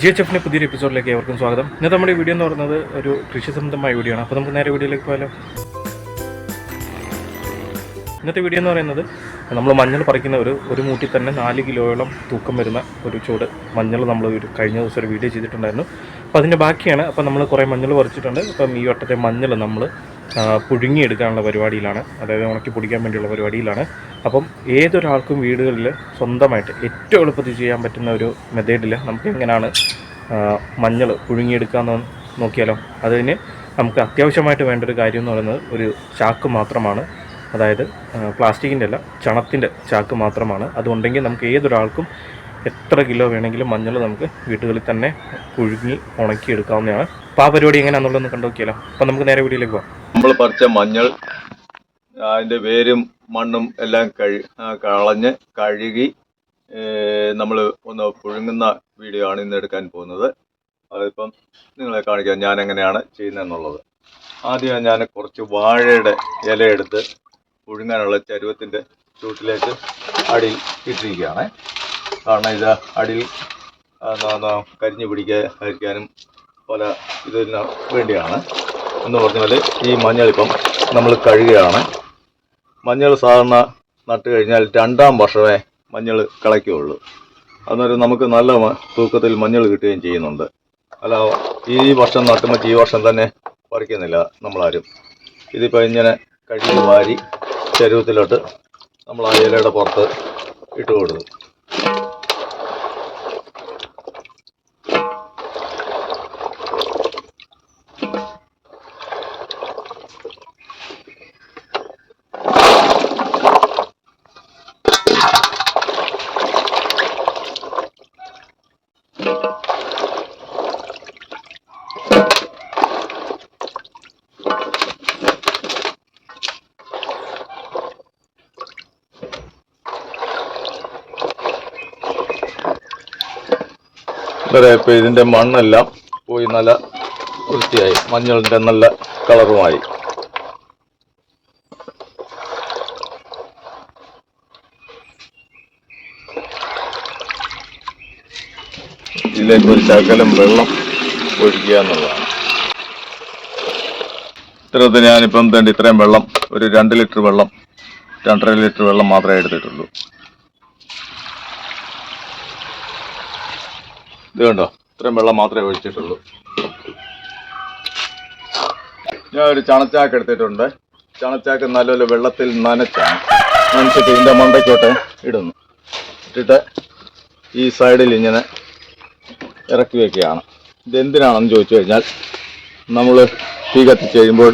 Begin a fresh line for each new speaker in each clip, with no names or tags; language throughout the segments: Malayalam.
ജി എച്ച് എഫിന്റെ പുതിയൊരു എപ്പിസോഡിലേക്ക് ഏവർക്കും സ്വാഗതം. ഇന്നത്തെ നമ്മുടെ വീഡിയോ എന്ന് പറയുന്നത് ഒരു കൃഷി സംബന്ധമായ വീഡിയോ ആണ്. അപ്പോൾ നമുക്ക് നേരെ വീഡിയോയിലേക്ക് പോയാലോ? ഇന്നത്തെ വീഡിയോ എന്ന് പറയുന്നത് നമ്മൾ മഞ്ഞൾ പറിക്കുന്ന ഒരു ഒരു മൂട്ടി തന്നെ നാല് കിലോയോളം തൂക്കം വരുന്ന ഒരു ചൂട് മഞ്ഞൾ നമ്മൾ ഒരു കഴിഞ്ഞ ദിവസം ഒരു വീഡിയോ ചെയ്തിട്ടുണ്ടായിരുന്നു. അപ്പോൾ അതിന്റെ ബാക്കിയാണ്. അപ്പോൾ നമ്മൾ കുറേ മഞ്ഞൾ പറിച്ചിട്ടുണ്ട്. അപ്പം ഈ വട്ടത്തെ മഞ്ഞൾ നമ്മൾ പുഴുങ്ങിയെടുക്കാനുള്ള പരിപാടിയിലാണ്. അതായത് ഉണക്കി പൊടിക്കാൻ വേണ്ടിയുള്ള പരിപാടിയിലാണ്. അപ്പം ഏതൊരാൾക്കും വീടുകളിൽ സ്വന്തമായിട്ട് ഏറ്റവും എളുപ്പത്തിൽ ചെയ്യാൻ പറ്റുന്ന ഒരു മെത്തേഡിൽ നമുക്ക് എങ്ങനെയാണ് മഞ്ഞൾ പുഴുങ്ങിയെടുക്കാമെന്ന് നോക്കിയാലോ? അതിന് നമുക്ക് അത്യാവശ്യമായിട്ട് വേണ്ട ഒരു കാര്യം എന്ന് പറയുന്നത് ഒരു ചാക്ക് മാത്രമാണ്. അതായത് പ്ലാസ്റ്റിക്കിന്റെ അല്ല ചണത്തിന്റെ ചാക്ക് മാത്രമാണ്. അതുണ്ടെങ്കിൽ നമുക്ക് ഏതൊരാൾക്കും എത്ര കിലോ വേണമെങ്കിലും മഞ്ഞൾ നമുക്ക് വീടുകളിൽ തന്നെ പുഴുങ്ങി ഉണക്കി എടുക്കാവുന്നതാണ് അപ്പോൾ ആ പരിപാടി എങ്ങനെയാണെന്നുള്ളതൊന്ന് കണ്ടു നോക്കിയാലോ അപ്പോൾ നമുക്ക് നേരെ വീട്ടിലേക്ക് പോകാം
നമ്മൾ പറിച്ച മഞ്ഞൾ അതിന്റെ വേരും മണ്ണും എല്ലാം കഴി കളഞ്ഞ് കഴുകി നമ്മൾ ഒന്ന് പുഴുങ്ങുന്ന വീഡിയോ ആണ് ഇന്ന് എടുക്കാൻ പോകുന്നത്. അതിപ്പം നിങ്ങളെ കാണിക്കാം ഞാൻ എങ്ങനെയാണ് ചെയ്യുന്നതെന്നുള്ളത്. ആദ്യം ഞാൻ കുറച്ച് വാഴയുടെ ഇലയെടുത്ത് പുഴുങ്ങാനുള്ള ചരുവത്തിന്റെ ചൂട്ടിലേക്ക് അടിയിൽ ഇട്ടിരിക്കുകയാണ്. കാരണം ഇത് അടിയിൽ കരിഞ്ഞു പിടിക്കാതിരിക്കാനും പല ഇതിന് വേണ്ടിയാണ്. എന്ന് പറഞ്ഞാൽ ഈ മഞ്ഞൾ ഇപ്പം നമ്മൾ കഴുകുകയാണ്. മഞ്ഞൾ സാധാരണ നട്ട് കഴിഞ്ഞാൽ രണ്ടാം വർഷമേ മഞ്ഞൾ കളയ്ക്കുകയുള്ളൂ. അന്നേരം നമുക്ക് നല്ല തൂക്കത്തിൽ മഞ്ഞൾ കിട്ടുകയും ചെയ്യുന്നുണ്ട്. അല്ല ഈ വർഷം നട്ടുമ്പോൾ ഈ വർഷം തന്നെ പറിക്കുന്നില്ല നമ്മളാരും. ഇതിപ്പോൾ ഇങ്ങനെ കഴുകി വാരി ചരുവത്തിലോട്ട് നമ്മൾ ആ ഇലയുടെ പുറത്ത് ഇട്ട് കൊടുക്കും ഇവരെ ഇപ്പം ഇതിന്റെ മണ്ണെല്ലാം പോയി നല്ല വൃത്തിയായി. മഞ്ഞളിന്റെ നല്ല കളറുമായി. ഇതിലേക്ക് ഒരു ശകലം വെള്ളം ഒഴിക്കുക എന്നുള്ളതാണ്. ഇത്തരത്തിൽ ഞാനിപ്പം തേണ്ട ഇത്രയും വെള്ളം ഒരു രണ്ട് ലിറ്റർ വെള്ളം രണ്ടര ലിറ്റർ വെള്ളം മാത്രമേ എടുത്തിട്ടുള്ളൂ. ഇത് കണ്ടോ ഇത്രയും വെള്ളം മാത്രമേ ഒഴിച്ചിട്ടുള്ളൂ. ഞാൻ ഒരു ചണച്ചാക്ക് എടുത്തിട്ടുണ്ട്. ചണച്ചാക്ക് നല്ലൊരു വെള്ളത്തിൽ നനച്ചാണ്. നനച്ചിട്ട് ഇതിന്റെ മണ്ടയ്ക്കോട്ടെ ഇടുന്നു. ഇട്ടിട്ട് ഈ സൈഡിൽ ഇങ്ങനെ ഇറക്കി വയ്ക്കുകയാണ് ഇതെന്തിനാണെന്ന് ചോദിച്ചു കഴിഞ്ഞാൽ നമ്മൾ തീ കത്തിച്ച് കഴിയുമ്പോൾ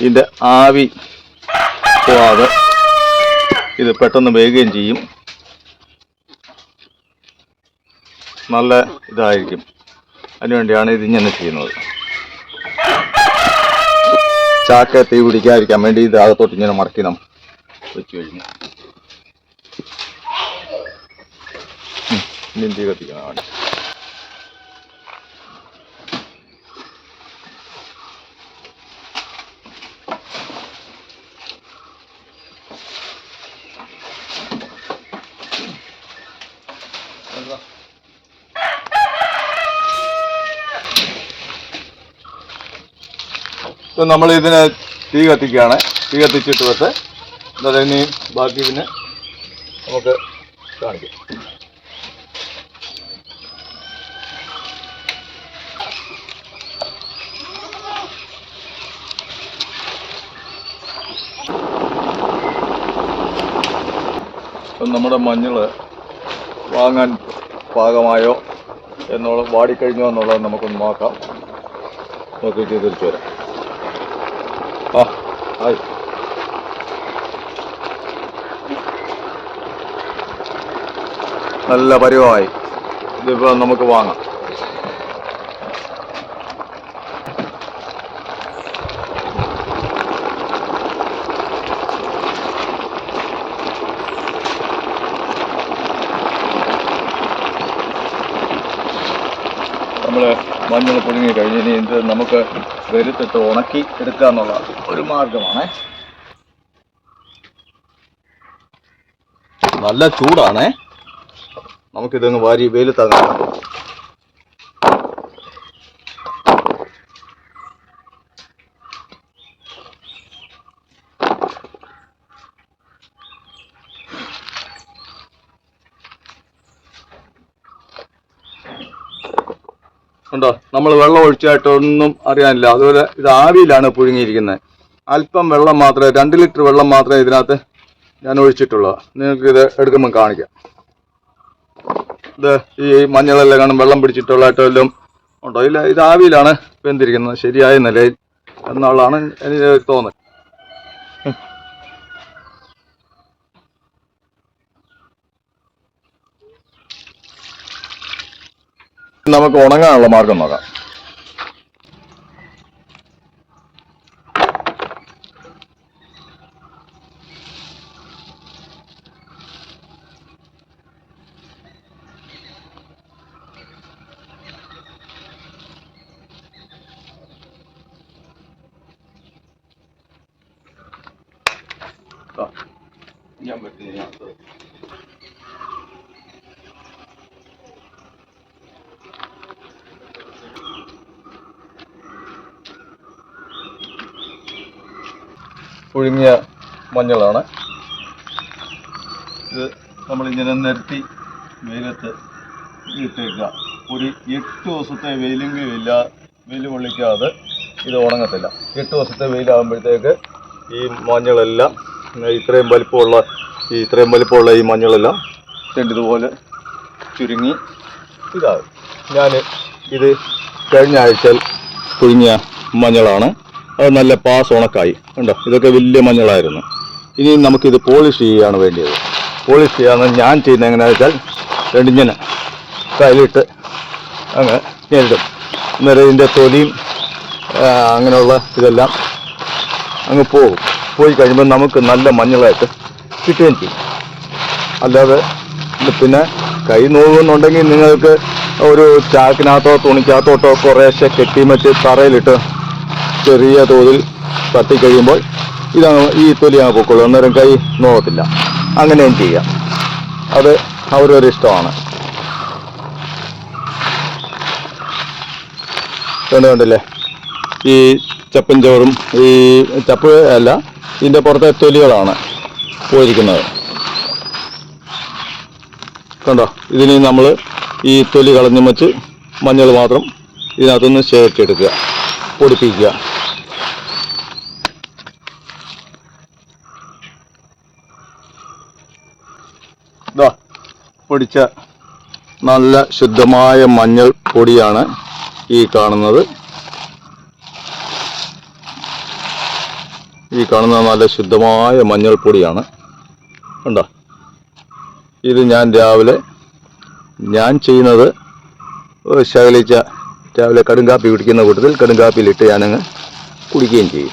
ഇതിന്റെ ആവി പോവാതെ ഇത് പെട്ടെന്ന് വേകുകയും ചെയ്യും. നല്ല ഇതായിരിക്കും. അതിനുവേണ്ടിയാണ് ഇതിങ്ങനെ ചെയ്യുന്നത്. ചാക്ക തീ പിടിക്കാതിരിക്കാൻ വേണ്ടി ഇത് അകത്തോട്ട് ഇങ്ങനെ മറക്കി നാം വെച്ച് കഴിഞ്ഞു. ഇനി തീ കത്തിക്കണം വേണ്ടി ഇപ്പം നമ്മൾ ഇതിനെ തീ കത്തിക്കുകയാണ്. തീ കത്തിച്ചിട്ട് വെച്ച് എന്നിട്ട് ഇനി ബാക്കി ഇതിന് നമുക്ക് കാണിക്കാം. ഇപ്പം നമ്മുടെ മഞ്ഞൾ വാങ്ങാൻ പാകമായോ എന്നുള്ള വാടിക്കഴിഞ്ഞോ എന്നുള്ളത് നമുക്കൊന്ന് നോക്കാം. നോക്കിയിട്ട് തിരിച്ചു വരാം. ആ. ആയി. നല്ല പരിവമായി ഇതിപ്പോൾ നമുക്ക് വാങ്ങാം. നമ്മൾ മഞ്ഞൾ പുഴുങ്ങി കഴിഞ്ഞ് ഇനി ഇത് നമുക്ക് വെരുത്തിട്ട് ഉണക്കി എടുക്കുക എന്നുള്ള ഒരു മാർഗമാണ്. നല്ല ചൂടാണേ. നമുക്കിതങ്ങ് വാരി വെയിലത്തങ്ങ് ഉണ്ടോ? നമ്മൾ വെള്ളം ഒഴിച്ചായിട്ടൊന്നും അറിയാനില്ല. അതുപോലെ ഇത് ആവിയിലാണ് പുഴുങ്ങിയിരിക്കുന്നത്. അല്പം വെള്ളം മാത്രമേ രണ്ട് ലിറ്റർ വെള്ളം മാത്രമേ ഇതിനകത്ത് ഞാൻ ഒഴിച്ചിട്ടുള്ളൂ. നിങ്ങൾക്ക് ഇത് എടുക്കുമ്പോൾ കാണിക്കാം. ഇത് ഈ മഞ്ഞളെല്ലാം കാണും വെള്ളം പിടിച്ചിട്ടുള്ളതായിട്ടെല്ലാം ഉണ്ടോ? ഇല്ല ഇത് ആവിയിലാണ് വെന്തിരിക്കുന്നത്. ശരിയായ നിലയിൽ എന്നുള്ളതാണ് എനിക്ക് തോന്നുന്നത്. നമുക്ക് ഉണങ്ങാനുള്ള മാർഗം നോക്കാം. ഞാൻ പറ്റുന്ന പുഴുങ്ങിയ മഞ്ഞളാണ്. ഇത് നമ്മളിങ്ങനെ നിരത്തി വെയിലത്ത് ഇട്ടേക്കുക. ഒരു എട്ട് ദിവസത്തെ വെയിലെങ്കിലും ഇല്ല വെയിൽ കൊള്ളിക്കാതെ ഇത് ഉണങ്ങത്തില്ല. എട്ട് ദിവസത്തെ വെയിലാകുമ്പോഴത്തേക്ക് ഈ മഞ്ഞളെല്ലാം ഇത്രയും വലിപ്പമുള്ള ഈ ഇത്രയും വലിപ്പമുള്ള ഈ മഞ്ഞളെല്ലാം ഇതുപോലെ ചുരുങ്ങി ഇതാകും. ഞാൻ ഇത് കഴിഞ്ഞ ആഴ്ച പുഴുങ്ങിയ മഞ്ഞളാണ്. അത് നല്ല പാസ് ഉണക്കായി. ഉണ്ടോ ഇതൊക്കെ വലിയ മഞ്ഞളായിരുന്നു. ഇനി നമുക്കിത് പോളിഷ് ചെയ്യുകയാണ് വേണ്ടിയത്. പോളിഷ് ചെയ്യാമെന്ന് ഞാൻ ചെയ്യുന്നത് എങ്ങനെയാണെന്ന് വെച്ചാൽ രണ്ടിങ്ങനെ കയ്യിലിട്ട് അങ്ങ് നേരിടും അന്നേരം ഇതിന്റെ തൊലിയും അങ്ങനെയുള്ള ഇതെല്ലാം അങ്ങ് പോകും. പോയി കഴിയുമ്പോൾ നമുക്ക് നല്ല മഞ്ഞളായിട്ട് കിട്ടുകയും ചെയ്യും. അല്ലാതെ പിന്നെ കൈ നോവുന്നുണ്ടെങ്കിൽ നിങ്ങൾക്ക് ഒരു ചാക്കിനകത്തോ തുണിക്കകത്തോട്ടോ കുറേശ്ശെ കെട്ടി മറ്റ് തറയിലിട്ട് ചെറിയ തോതിൽ തട്ടിക്കഴിയുമ്പോൾ ഇതാണ് ഈ തൊലി അങ്ങ് പൊക്കോളൂ. അന്നേരം കൈ നോക്കത്തില്ല. അങ്ങനെയും ചെയ്യാം. അത് അവരൊരു ഇഷ്ടമാണ്. കണ്ടു കണ്ടില്ലേ? ഈ ചപ്പും ചോറും ഈ ചപ്പ് അല്ല ഇതിന്റെ പുറത്തെ തൊലികളാണ് പോയിരിക്കുന്നത്. കണ്ടോ? ഇതിനി നമ്മൾ ഈ തൊലി കളഞ്ഞു വെച്ച് മഞ്ഞൾ മാത്രം ഇതിനകത്തുനിന്ന് ശേഖരിച്ചെടുക്കുക പൊടിപ്പിക്കുക ഇതാ പൊടിച്ച നല്ല ശുദ്ധമായ മഞ്ഞൾ പൊടിയാണ് ഈ കാണുന്നത്. ഈ കാണുന്ന നല്ല ശുദ്ധമായ മഞ്ഞൾ പൊടിയാണ്. ഉണ്ടോ ഇത് ഞാൻ രാവിലെ ഞാൻ ചെയ്യുന്നത് ശകലിച്ച രാവിലെ കടുങ്കാപ്പി കുടിക്കുന്ന കൂട്ടത്തിൽ കടുങ്കാപ്പിയിലിട്ട് ഞാനങ്ങ് കുടിക്കുകയും ചെയ്യും.